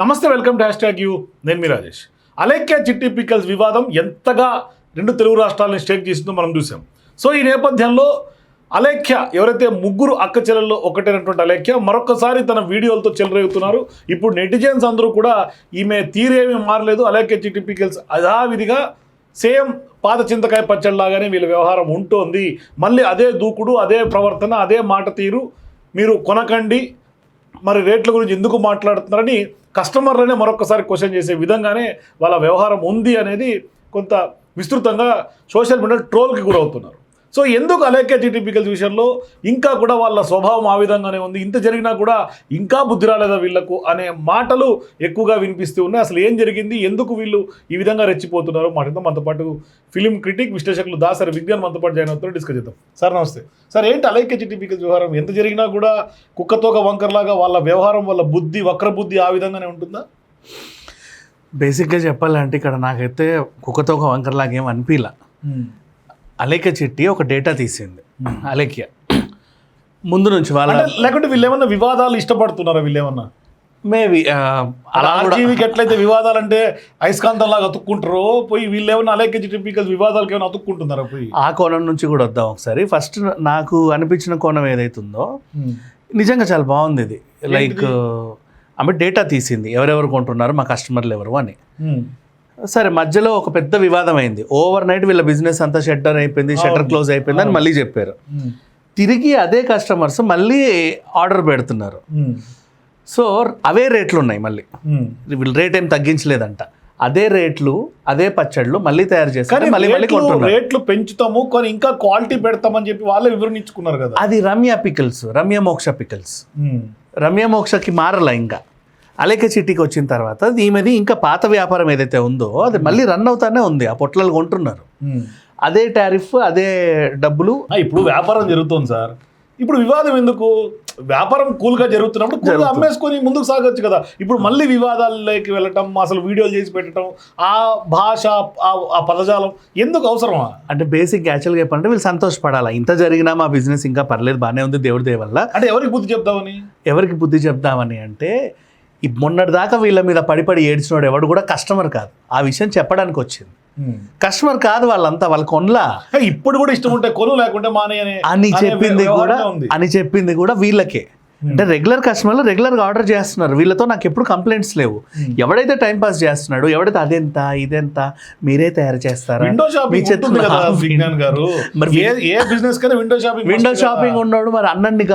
నమస్తే welcome to hashtag you. నేను మీ రాజేష్. అలేఖ్య చిట్టి పిక్కల్స్ వివాదం ఎంతగా రెండు తెలుగు రాష్ట్రాలను స్టేక్ చేసిందో మనం చూసాం. సో ఈ నేపథ్యంలో అలేఖ్య ఎవరైతే ముగ్గురు అక్క చెల్లెల్లో ఒకటైనటువంటి అలేఖ్య మరొకసారి తన వీడియోలతో చెలరేగుతున్నారు. ఇప్పుడు నెటిజన్స్ అందరూ కూడా ఈమె తీరేమీ మారలేదు. అలేఖ్య చిట్టి పిక్కల్స్ యథావిధిగా సేమ్ పాత చింతకాయ పచ్చడిలాగానే వీళ్ళ వ్యవహారం ఉంటుంది. మళ్ళీ అదే దూకుడు అదే ప్రవర్తన అదే మాట తీరు మీరు కొనకండి. మరి రేట్ల గురించి ఎందుకు మాట్లాడుతున్నారని కస్టమర్లనే మరొకసారి క్వశ్చన్ చేసే విధంగానే వాళ్ళ వ్యవహారం ఉంది అనేది కొంత విస్తృతంగా సోషల్ మీడియా ట్రోల్కి గురవుతున్నారు. సో ఎందుకు అలేఖ్య టీటీపీకల్ విషయంలో ఇంకా కూడా వాళ్ళ స్వభావం ఆ విధంగానే ఉంది? ఇంత జరిగినా కూడా ఇంకా బుద్ధి రాలేదా వీళ్ళకు అనే మాటలు ఎక్కువగా వినిపిస్తూ ఉన్నాయి. అసలు ఏం జరిగింది? ఎందుకు వీళ్ళు ఈ విధంగా రెచ్చిపోతున్నారు? మాటతో మనతో పాటు ఫిలిం క్రిటిక్ విశ్లేషకులు దాసరి విజ్ఞాన్ మనతో పాటు జాయిన్ అవుతారు డిస్కస్ చేద్దాం. సార్ నమస్తే. సార్ ఏంటి అలైక్య టీటీపీకల్ వ్యవహారం? ఎంత జరిగినా కూడా కుక్కతోక వంకర్లాగా వాళ్ళ వ్యవహారం వాళ్ళ బుద్ధి వక్ర బుద్ధి ఆ విధంగానే ఉంటుందా? బేసిక్గా చెప్పాలంటే ఇక్కడ నాకైతే కుక్కతో ఒక వంకరలాగా ఏం అనిపించలే అలేఖ్య చిట్టి ఒక డేటా తీసింది. అలేఖ్య. ముందు నుంచి వాళ్ళ లేకుంటే వీళ్ళు ఏమన్నా వివాదాలు ఇష్టపడుతున్నారా వీళ్ళు ఏమన్నా? మేబీ అలా ఆర్జీవీకి ఎట్లయితే వివాదాలు అంటే అయస్కాంతం లాగా అతుక్కుంటారో పోయి వీళ్ళు ఏమన్నా అలైక్య టీపీకల్ వివాదాలకు ఏమైనా అతుక్కుంటున్నారా పోయి? ఆ కోణం నుంచి కూడా వద్దాం ఒకసారి. ఫస్ట్ నాకు అనిపించిన కోణం ఏదైతుందో నిజంగా చాలా బాగుంది ఇది. లైక్ ఆమె డేటా తీసింది. ఎవరెవరు కొంటున్నారు మా కస్టమర్లు ఎవరు అని. సరే మధ్యలో ఒక పెద్ద వివాదం అయింది. ఓవర్ నైట్ వీళ్ళ బిజినెస్ అంతా షట్టర్ అయిపోయింది షట్టర్ క్లోజ్ అయిపోయింది అని మళ్ళీ చెప్పారు. తిరిగి అదే కస్టమర్స్ మళ్ళీ ఆర్డర్ పెడుతున్నారు. సో అవే రేట్లు ఉన్నాయి మళ్ళీ. వీళ్ళు రేట్ ఏం తగ్గించలేదంట. అదే రేట్లు అదే పచ్చళ్ళు మళ్ళీ తయారు చేస్తారు మళ్ళీ మళ్ళీ కొంటున్నారు. రేట్లు పెంచుతాము కానీ ఇంకా క్వాలిటీ పెడతామని చెప్పి వాళ్ళే వివరించుకున్నారు కదా. అది రమ్య పికల్స్ రమ్య మోక్ష పికల్స్ రమ్య మోక్షకి మారల ఇంకా. అలేక చిట్టికి వచ్చిన తర్వాత ఈమెది ఇంకా పాత వ్యాపారం ఏదైతే ఉందో అది మళ్ళీ రన్ అవుతానే ఉంది. ఆ పొట్లాలు కొంటున్నారు. అదే టారిఫ్ అదే డబ్బులు. ఇప్పుడు వ్యాపారం జరుగుతోంది సార్. ఇప్పుడు వివాదం ఎందుకు? వ్యాపారం కూల్గా జరుగుతున్నప్పుడు అమ్మేసుకొని ముందుకు సాగొచ్చు కదా. ఇప్పుడు మళ్ళీ వివాదాల్లోకి వెళ్ళటం అసలు వీడియోలు చేసి పెట్టడం ఆ భాష ఆ- పదజాలం ఎందుకు అవసరమా? అంటే బేసిక్ యాక్చువల్గా చెప్పాలంటే వీళ్ళు సంతోషపడాలా? ఇంత జరిగినా మా బిజినెస్ ఇంకా పర్లేదు బాగానే ఉంది దేవుడి దయ వల్ల. అంటే ఎవరికి బుద్ధి చెప్తామని ఎవరికి బుద్ధి చెప్దామని అంటే ఈ మొన్నటి దాకా వీళ్ళ మీద పడి పడి ఏడ్చినోడు ఎవడు కూడా కస్టమర్ కాదు. ఆ విషయం చెప్పడానికి వచ్చింది. కస్టమర్ కాదు వాళ్ళంతా వాళ్ళ కొనలా. ఇప్పుడు కూడా ఇష్టం ఉంటే కొను లేకుంటే మానే అనే చెప్పింది కూడా అని చెప్పింది కూడా వీళ్ళకే. అంటే రెగ్యులర్ కస్టమర్లు రెగ్యులర్గా ఆర్డర్ చేస్తున్నారు. వీళ్ళతో నాకు ఎప్పుడు కంప్లైంట్స్ లేవు. ఎవడైతే టైం పాస్ చేస్తున్నాడు ఎవడైతే అదెంత ఇదెంత మీరే తయారు చేస్తారా? విండో షాపింగ్ గారు. మరి ఏ business window shopping window shopping ఉన్నాడు మరి అన్నన్ని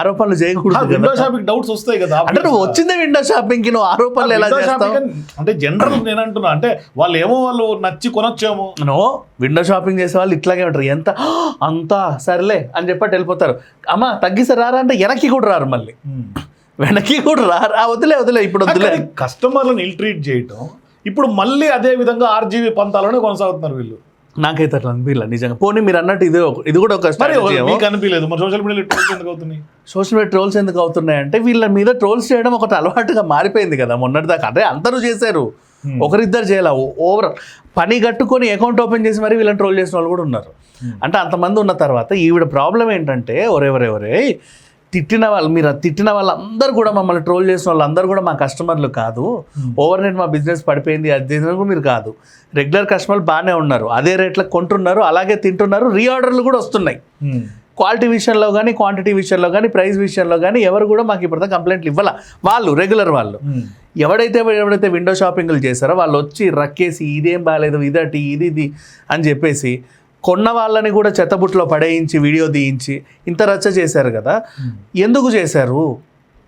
ఆరోపణలు చేయకూడదు విండో షాపింగ్ డౌట్స్ వస్తాయి కదా. అంటే నువ్వు వచ్చిందే విండో షాపింగ్కి నువ్వు ఆరోపణలు ఎలా చేస్తావు? అంటే జనరల్ నేను అంటున్నా అంటే వాళ్ళు ఏమో వాళ్ళు నచ్చి కొనొచ్చేమో. నో విండో షాపింగ్ చేసే వాళ్ళు ఇట్లాగే ఉంటారు. ఎంత అంతా సరేలే అని చెప్పి వెళ్ళిపోతారు. అమ్మ తగ్గిస్తే రారా అంటే వెనక్కి కూడా రారు మళ్ళీ. వెనక్కి కూడా రారు? వదిలే వదిలే ఇప్పుడు వదిలే. కస్టమర్లను ఇల్ ట్రీట్ చేయటం ఇప్పుడు మళ్ళీ అదే విధంగా ఆర్జీవీ పంతాలోనే కొనసాగుతున్నారు వీళ్ళు. నాకైతే అట్లా అనిపించలే నిజంగా. పోనీ మీరు అన్నట్టు ఇది ఇది కూడా ఒక అనిపించలేదు మరి సోషల్ మీడియాలో ట్రోల్స్ ఎందుకు అవుతున్నాయి? సోషల్ మీడియా ట్రోల్స్ ఎందుకు అవుతున్నాయంటే వీళ్ళ మీద ట్రోల్స్ చేయడం ఒకటి అలవాటుగా మారిపోయింది కదా మొన్నటి దాకా అదే అందరూ చేశారు. ఒకరిద్దరు చేయాల? ఓవర్ పని కట్టుకొని అకౌంట్ ఓపెన్ చేసి మరి వీళ్ళని ట్రోల్ చేసిన వాళ్ళు కూడా ఉన్నారు. అంటే అంతమంది ఉన్న తర్వాత ఈవిడ ప్రాబ్లం ఏంటంటే ఒరెవరెవరే తిట్టిన వాళ్ళు మీరు తిట్టిన వాళ్ళందరూ కూడా మమ్మల్ని ట్రోల్ చేసిన వాళ్ళందరూ కూడా మా కస్టమర్లు కాదు. ఓవర్ నైట్ మా బిజినెస్ పడిపోయింది. అది మీరు కాదు. రెగ్యులర్ కస్టమర్లు బాగానే ఉన్నారు. అదే రేట్లకు కొంటున్నారు. అలాగే తింటున్నారు. రీఆర్డర్లు కూడా వస్తున్నాయి. క్వాలిటీ విషయంలో కానీ క్వాంటిటీ విషయంలో కానీ ప్రైస్ విషయంలో కానీ ఎవరు కూడా మాకు ఇప్పుడు కంప్లైంట్లు ఇవ్వాల. వాళ్ళు రెగ్యులర్ వాళ్ళు. ఎవడైతే ఎవడైతే విండో షాపింగ్లు చేశారో వాళ్ళు వచ్చి రక్కేసి ఇదేం బాగాలేదు ఇదటి ఇది ఇది అని చెప్పేసి కొన్న వాళ్ళని కూడా చెత్తబుట్లో పడేయించి వీడియో తీయించి ఇంత రచ్చ చేశారు కదా. ఎందుకు చేశారు?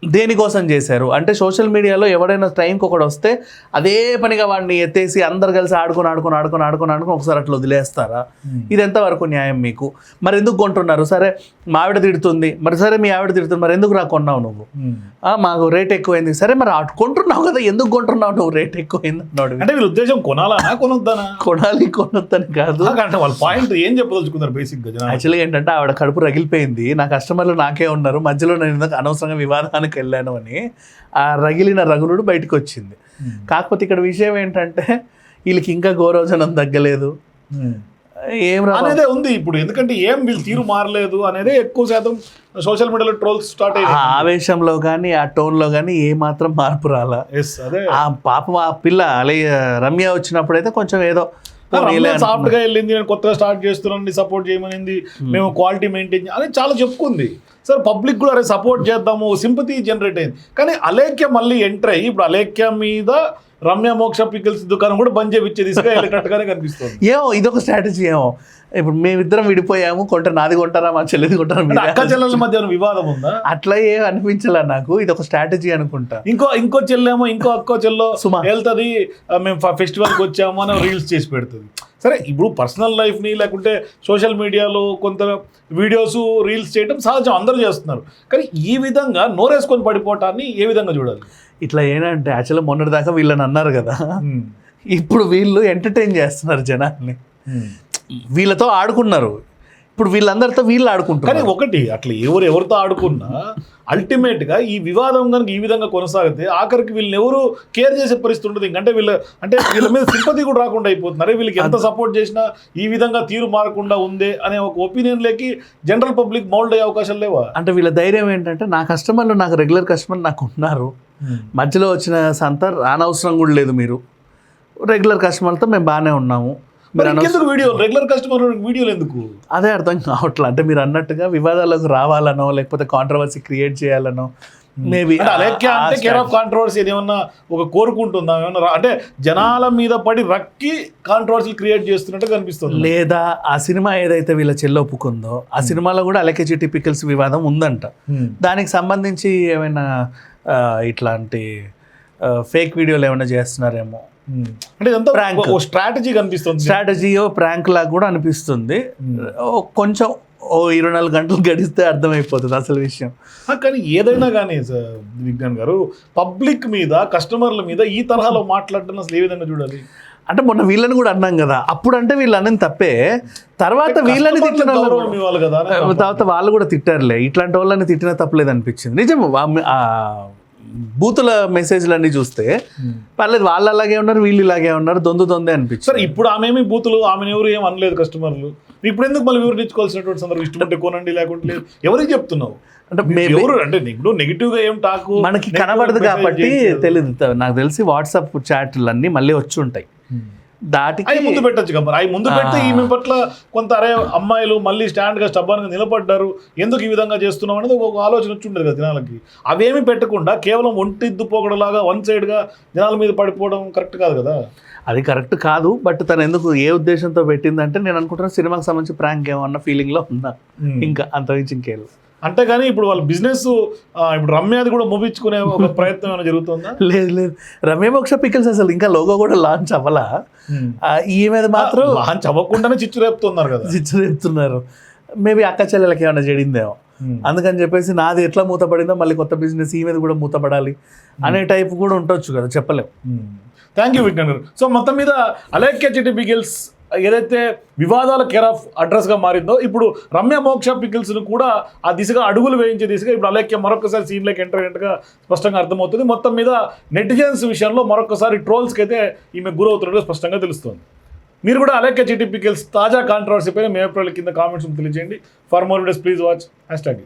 దేనికోసం చేశారు? అంటే సోషల్ మీడియాలో ఎవడైనా టైంకి ఒకడు వస్తే అదే పనిగా వాడిని ఎత్తేసి అందరు కలిసి ఆడుకొని ఆడుకొని ఆడుకొని ఆడుకొని ఆడుకొని ఒకసారి అట్లా వదిలేస్తారా? ఇది ఎంతవరకు న్యాయం మీకు? మరి ఎందుకు కొంటున్నారు? సరే మా ఆవిడ తిడుతుంది. మరి సరే మీ ఆవిడ తిడుతుంది. మరి ఎందుకు రా కొన్నావు నువ్వు? ఆ, మాకు రేట్ ఎక్కువైంది. సరే మరి కొంటున్నావు కదా ఎందుకు కొంటున్నావు నువ్వు? రేట్ ఎక్కువైంది అన్నాడు అంటే వీళ్ళ ఉద్దేశం కొనాలనా కొనొద్దానా? కొనాలి కొనొద్దని కాదు. అంటే వాళ్ళ పాయింట్ ఏం చెప్పదలుచుకున్నారు బేసిక్గా జనాలు? యాక్చువల్గా ఏంటంటే ఆవిడ కడుపు రగిలిపోయింది. నా కస్టమర్లు నాకే ఉన్నారు. మధ్యలో నేను అనవసరంగా వివాదానికి వెళ్ళాను అని ఆ రగిలిన రగులుడు బయటకు వచ్చింది కాకపోతే ఇక్కడ విషయం ఏంటంటే వీళ్ళకి ఇంకా గౌరవజనం తగ్గలేదు. ఏం అనేదే ఉంది ఇప్పుడు. ఎందుకంటే ఏం వీళ్ళు తీరు మారలేదు అనేదే ఎక్కువ శాతం సోషల్ మీడియాలో ట్రోల్స్ స్టార్ట్ ఆ అయ్యాయి ఆవేశంలో కానీ ఆ టోన్లో కానీ ఏ మాత్రం మార్పు రాలా. ఎస్ అదే. ఆ పాపం ఆ పిల్ల అలే రమ్య వచ్చినప్పుడైతే కొంచెం ఏదో పోనీలే సాఫ్ట్ అనుకున్నా. గా వెళ్ళింది నేను కొత్తగా స్టార్ట్ చేస్తున్నాను సపోర్ట్ చేయమనింది మేము. క్వాలిటీ మెయింటైన్ అని చాలా చెప్పుకుంది. సార్ పబ్లిక్ కూడా అరే సపోర్ట్ చేద్దాము సింపతి జనరేట్ అయింది. కానీ అలేఖ్య మళ్ళీ ఎంటర్ అయ్యి ఇప్పుడు అలేఖ్య మీద రమ్య మోక్ష పికిల్స్ దుకాణం కూడా బంద్ చేపించే దిశగా వెళ్ళేటట్టుగానే కనిపిస్తుంది. ఏమో ఇదొక స్ట్రాటజీ ఏమో. ఇప్పుడు మేమిద్దరం విడిపోయాము కొంట నాది కొంటారా మా చెల్లిది కొంటారా అక్క చెల్లెల మధ్య వివాదం ఉందా? అట్లా ఏం అనిపించలే నాకు ఇది ఒక స్ట్రాటజీ అనుకుంటా. ఇంకో ఇంకో చెల్లేమో ఇంకో అక్కో చెల్లో సుమా. వెళ్తుంది మేము ఫెస్టివల్కి వచ్చాము అని రీల్స్ చేసి పెడుతుంది. సరే ఇప్పుడు పర్సనల్ లైఫ్ని లేకుంటే సోషల్ మీడియాలో కొంత వీడియోస్ రీల్స్ చేయడం సహజం అందరూ చేస్తున్నారు. కానీ ఈ విధంగా నోరేసుకొని పడిపోవటాన్ని ఏ విధంగా చూడాలి? ఇట్లా ఏంటంటే యాక్చువల్గా మొన్నటి దాకా వీళ్ళని అన్నారు కదా. ఇప్పుడు వీళ్ళు ఎంటర్టైన్ చేస్తున్నారు జనాల్ని. వీళ్ళతో ఆడుకున్నారు. ఇప్పుడు వీళ్ళందరితో వీళ్ళు కానీ ఆడుకుంటున్నారు ఒకటి అట్లా ఎవరు ఎవరితో ఆడుకున్నా అల్టిమేట్గా ఈ వివాదం కనుక ఈ విధంగా కొనసాగితే ఆఖరికి వీళ్ళని ఎవరు కేర్ చేసే పరిస్థితి ఉంటుంది. ఇంకంటే వీళ్ళ అంటే వీళ్ళ మీద సింపతి కూడా రాకుండా అయిపోతుంది అరే వీళ్ళకి ఎంత సపోర్ట్ చేసినా ఈ విధంగా తీరు మారకుండా ఉందే అనే ఒక ఒపీనియన్ లేకి జనరల్ పబ్లిక్ మౌల్డ్ అయ్యే అవకాశాలు లేవా? అంటే వీళ్ళ ధైర్యం ఏంటంటే నా కస్టమర్లు నాకు రెగ్యులర్ కస్టమర్ నాకు ఉన్నారు. మధ్యలో వచ్చిన సంత రానవసరం కూడా లేదు మీరు. రెగ్యులర్ కస్టమర్తో మేము బాగానే ఉన్నాము. వీడియో? రెగ్యులర్ కస్టమర్ వీడియోలు ఎందుకు? అదే అర్థం కావట్లే. అంటే మీరు అన్నట్టుగా వివాదాలకు రావాలనో లేకపోతే కాంట్రవర్సీ క్రియేట్ చేయాలనో మేబీ అంటే కేర్ ఆఫ్ కాంట్రవర్సీ ఏమన్నా ఒక కోరుకుంటుందా? ఏమన్నా అంటే జనాల మీద పడి రక్కి కాంట్రవర్సీ క్రియేట్ చేస్తున్నట్టు కనిపిస్తుంది. లేదా ఆ సినిమా ఏదైతే వీళ్ళ చెల్లి ఒప్పుకుందో ఆ సినిమాలో కూడా అలకేచి టిపికల్స్ వివాదం ఉందంట. Hmm. దానికి సంబంధించి ఏమైనా ఇట్లాంటి ఫేక్ వీడియోలు ఏమైనా చేస్తున్నారేమో? Hmm. అంటే ఇదంతా స్ట్రాటజీ కనిపిస్తుంది. స్ట్రాటజీయో ప్రాంక్ లాగా కూడా అనిపిస్తుంది. ఓ కొంచెం ఓ ఇరవై నాలుగు గంటలు గడిస్తే అర్థమైపోతుంది అసలు విషయం. కానీ ఏదైనా కానీ విజ్ఞాన్ గారు పబ్లిక్ మీద కస్టమర్ల మీద ఈ తరహాలో మాట్లాడడం అసలు ఏ విధంగా చూడాలి? అంటే మొన్న వీళ్ళని కూడా అన్నాం కదా. అప్పుడు అంటే వీళ్ళు అన్నది తప్పే. తర్వాత వీళ్ళని తిట్టిన తర్వాత వాళ్ళు కూడా తిట్టారులే. ఇట్లాంటి వాళ్ళని తిట్టిన తప్పలేదు అనిపించింది. నిజం బూతుల మెసేజ్లన్నీ చూస్తే పర్లేదు వాళ్ళు అలాగే ఉన్నారు వీళ్ళు ఇలాగే ఉన్నారు దొందు దొందే సార్ అనిపించింది ఇప్పుడు ఆమె ఏమి బూతులు ఆమెను ఎవరు ఏం అనలేదు కస్టమర్లు. ఇప్పుడు ఎందుకు మళ్ళీ వివరించుకోవాల్సినటువంటి సందర్భం? ఇష్టం ఉంటే కొనండి లేకుంటే లేదు. ఎవరికి చెప్తున్నావు? అంటే ఎవరు అంటే ఇప్పుడు నెగిటివ్గా ఏం టాకు మనకి కనబడదు కాబట్టి. తెలియదు నాకు తెలిసి వాట్సాప్ చాట్లు అన్నీ మళ్ళీ వచ్చి ఉంటాయి. దాటికి అవి ముందు పెట్టచ్చు కదా మరి. అవి ముందు పెడితే ఆ. ఈమె పట్ల కొంత అరే అమ్మాయిలు మళ్ళీ స్టాండ్గా స్టబ్బాన్గా నిలబడ్డారు ఎందుకు ఈ విధంగా చేస్తున్నాం అనేది ఒక ఆలోచన వచ్చి ఉండదు కదా జనాలకి. అవేమి పెట్టకుండా కేవలం ఒంటిద్దు పోకడలాగా వన్ సైడ్గా జనాల మీద పడిపోవడం కరెక్ట్ కాదు కదా? అది కరెక్ట్ కాదు బట్ తను ఎందుకు ఏ ఉద్దేశంతో పెట్టిందంటే నేను అనుకుంటున్నా సినిమాకి సంబంధించి ప్రాంక్ ఏమన్నా ఫీలింగ్లో ఉన్నా. ఇంకా అంతమించి ఇంకేం అంటే కానీ ఇప్పుడు వాళ్ళ బిజినెస్ ఇప్పుడు రమ్యాది కూడా ముగించుకునే ఒక ప్రయత్నం ఏమైనా జరుగుతుందా? లేదు లేదు. రమ్య మోక్ష పికిల్స్ అసలు ఇంకా లోగో కూడా లాంచ్ అవ్వలా. ఈ మీద మాత్రం వాహన్ చవ్వకుండానే చిచ్చు రేపుతున్నారు కదా. చిచ్చు చెప్తున్నారు మేబీ అక్క చెల్లెలకి ఏమైనా చెడిందేమో. అందుకని చెప్పేసి నాది ఎట్లా మూతపడిందో మళ్ళీ కొత్త బిజినెస్ ఈ మీద కూడా మూతపడాలి అనే టైప్ కూడా ఉండొచ్చు కదా చెప్పలేం. థ్యాంక్ యూ విజ్ఞాన్ గారు సో మొత్తం మీద అలేఖ్య చిట్టి పికిల్స్ ఏదైతే వివాదాల కేర్ ఆఫ్ అడ్రస్గా మారిందో ఇప్పుడు రమ్య మోక్ష పికిల్స్ను కూడా ఆ దిశగా అడుగులు వేయించే దిశగా ఇప్పుడు అలేఖ్య మరొకసారి సీన్లోకి ఎంటర్ అయినట్టుగా స్పష్టంగా అర్థమవుతుంది. మొత్తం మీద నెటిజన్స్ విషయంలో మరొకసారి ట్రోల్స్కి అయితే ఈమె గురవుతున్నట్టు స్పష్టంగా తెలుస్తుంది. మీరు కూడా అలేఖ్య చిటి పికిల్స్ తాజా కాంట్రవర్సీ పైన మే ఏప్రిల్ కింద కామెంట్స్ తెలియజేయండి. For more days please watch hashtag